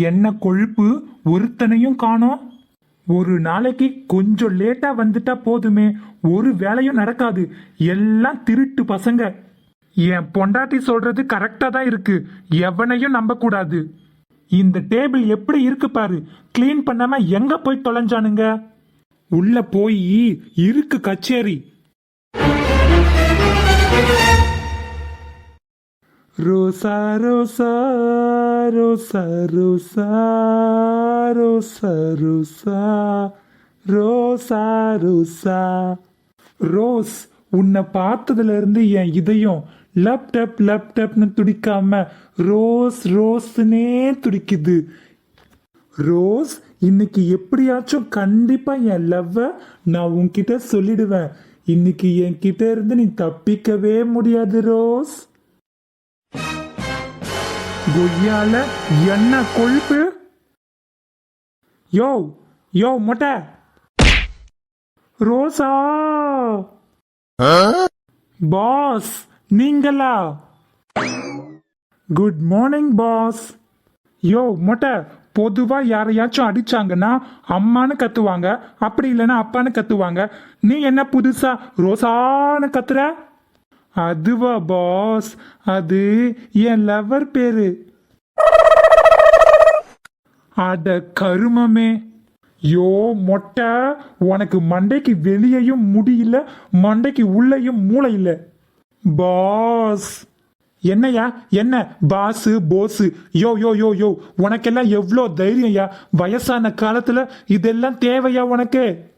என்ன கொழுப்பு ஒருத்தனையும் காணோம். ஒரு நாளைக்கு கொஞ்சம் லேட்டா வந்துட்டா போதுமே ஒரு வேலையும் நடக்காது. எல்லாம் திருட்டு பசங்க. என் பொண்டாட்டி சொல்றது கரெக்டா தான் இருக்கு. எவனையும் நம்ப கூடாது இந்த டேபிள் எப்படி இருக்கு பாரு. க்ளீன் பண்ணாம எங்க போய் தொலைஞ்சானுங்க? உள்ள போய் இருக்கு கச்சேரி. ரோசா ரோசா ரோசா ரோசா ரோசா ரோசா ரோசா ரோசா ரோஸ் உன்னை பார்த்ததுல இருந்து என் இதயம் லேப்டாப் லேப்டாப்னு துடிக்காம ரோஸ் ரோஸ்னே துடிக்குது. ரோஸ் இன்னைக்கு எப்படியாச்சும் கண்டிப்பா என் லவ்வை நான் உன்கிட்ட சொல்லிடுவேன். இன்னைக்கு என்கிட்ட இருந்து நீ தப்பிக்கவே முடியாது ரோஸ் கொய்யால என்ன கொழுப்பு? யோ யோ மொட்டை. ரோசா. பாஸ் நீங்களா? Good morning boss. யோ மொட்டை பொதுவா யாரையாச்சும் அடிச்சாங்கன்னா அம்மான்னு கத்துவாங்க. அப்படி இல்லைன்னா அப்பான்னு கத்துவாங்க. நீ என்ன புதுசா ரோசான்னு கத்துற? அதுவா பாஸ் அது என் லவர் பேரு. அட கருமமே. யோ மொட்டை. உனக்கு மண்டைக்கு வெளியையும் முடியல மண்டைக்கு உள்ளேயும் மூளை இல்ல பாஸ் என்னையா என்ன? பாசு போஸு யோ யோ யோ யோ. உனக்கெல்லாம் எவ்வளோ தைரியம்யா வயசான காலத்தில் இதெல்லாம் தேவையா உனக்கு?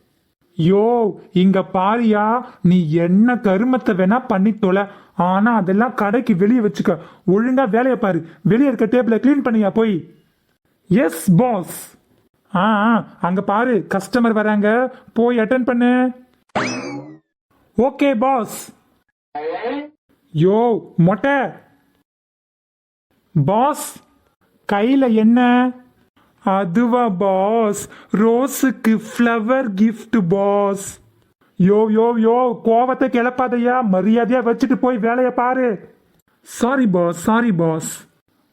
யோ இங்க பாரியா நீ என்ன கருமத்தை வேணா பண்ணி தொலை. ஆனா அதெல்லாம் கடைக்கு வெளியே வச்சுக்க. ஒழுங்கா வேலையை பாரு. வெளியே இருக்க டேபிள க்ளீன் பண்ணியா போய். எஸ் பாஸ் ஆ ஆ, அங்க பாரு. கஸ்டமர் வராங்க. போய் அட்டன் பண்ணு. ஓகே பாஸ் யோ மொட்டை. பாஸ் கையில என்ன? அதுவா boss ரோஸுக்கு flower gift boss yo yo yo கோவத்தை கிளப்பாதையா மரியாதையா வச்சுட்டு போய் வேலையை பாரு. சாரி பாஸ் சாரி பாஸ்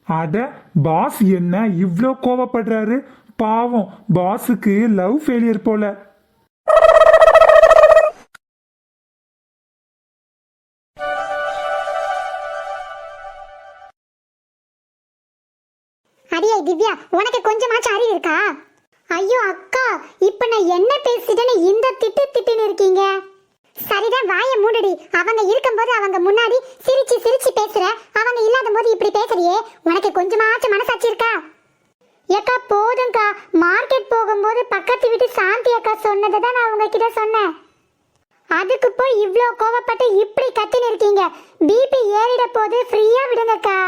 அட பாஸ் என்ன இவ்வளோ கோவப்படுறாரு? பாவம். பாஸுக்கு லவ் ஃபெயிலியர் போல. அடியே திவ்யா உனக்கு கொஞ்சமாச்சும் அறிவு இருக்கா? ஐயோ அக்கா இப்ப நான் என்ன பேசிட்டேன்னு இந்த திட்டு திட்டுன்னு இருக்கீங்க? சரிதான் வாய மூடுடி. அவங்க இருக்கும்போது அவங்க முன்னாடி சிரிச்சு சிரிச்சு பேசுற. அவங்க இல்லாத போது இப்படி பேசுறியே. உனக்கு கொஞ்சமாச்சும் மனசாட்சி இருக்கா? ஏக்கா போதும்க்கா. மார்க்கெட் போகும்போது பக்கத்து வீட்டு சாந்தி அக்கா சொன்னதை தான் நான் உங்ககிட்ட சொன்னேன். அதுக்கு போய் இவ்வளோ கோவப்பட்டு இப்படி கத்தின்னு இருக்கீங்க. பிபி ஏறிட போது ஃப்ரீயா விடுங்கக்கா.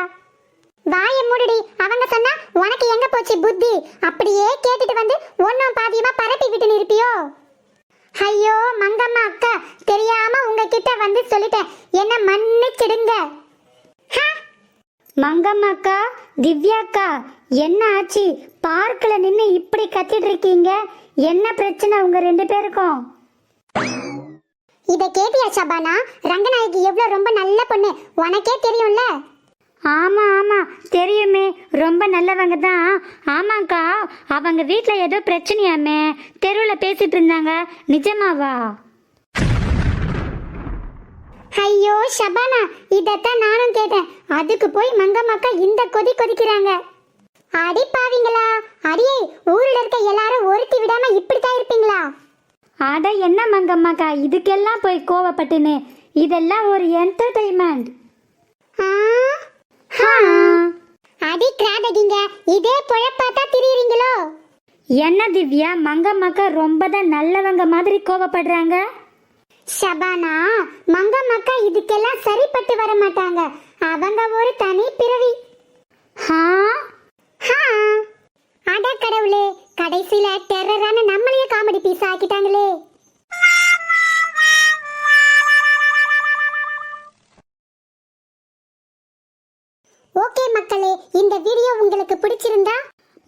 வாய மூடுடி. அவங்க சொன்னா உனக்கு எங்க போச்சு புத்தி? அப்படியே கேட்டுட்டு வந்து ஒன்னும் பாதியமா பரப்பி விட்டு நிற்பியோ ஐயோ மங்கம்மா அக்கா தெரியாம உங்ககிட்ட வந்து சொல்லிட்டேன். என்ன மன்னிச்சிடுங்க. ஹ! மங்கம்மா அக்கா திவ்யா அக்கா என்ன ஆச்சு? பார்க்கில் நின்று இப்படி கத்திட்டு இருக்கீங்க? என்ன பிரச்சனை உங்க ரெண்டு பேருக்கும்? இதை கேட்டியா சபானா? ரங்கநாயகி எவ்வளவு ரொம்ப நல்ல பொண்ணு. உனக்கே தெரியும்ல? ஆமா ஆமா. தெரியுமே ரொம்ப நல்லவங்க தான். ஆமாக்கா அவங்க வீட்ல ஏதோ பிரச்சனையாமே. தெருவில் பேசிட்டு இருந்தாங்க. நிஜமாவா? ஐயோ ஷபானா இதத்தான் நானும் கேட்டேன். அதுக்கு போய் மங்கம்மாக்கா இந்த கொதி கொதிக்கிறாங்க. அடி பாவீங்களா. அடியே ஊர்ல இருக்க எல்லாரும் ஒருத்தி விடாம இப்படித்தான் இருப்பீங்களா? அட என்ன மங்கம்மாக்கா இதுக்கெல்லாம் போய் கோவப்பட்டுன்னு. இதெல்லாம் ஒரு என்டர்டைன்மெண்ட் அடி கிராதகிங்க இதே பொழப்பாத்தா திரியுறீங்களோ? என்ன திவ்யா மங்கம்மாக்கா ரொம்ப தான் நல்லவங்க மாதிரி கோவப்படுறாங்க? ஷபானா மங்கம்மாக்கா இதுக்கெல்லாம் சரிப்பட்டு வர மாட்டாங்க. அவங்க ஒரு தனி பிறவி. ஹா? ஹா. அட கடவுளே கடைசியில டெரரான நம்மளையே காமெடி பீஸ் ஆக்கிட்டாங்களே. இந்த வீடியோ உங்களுக்கு பிடிச்சிருந்தா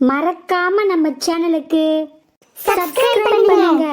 மறக்காம நம்ம சேனலுக்கு சப்ஸ்கிரைப் பண்ணுங்க.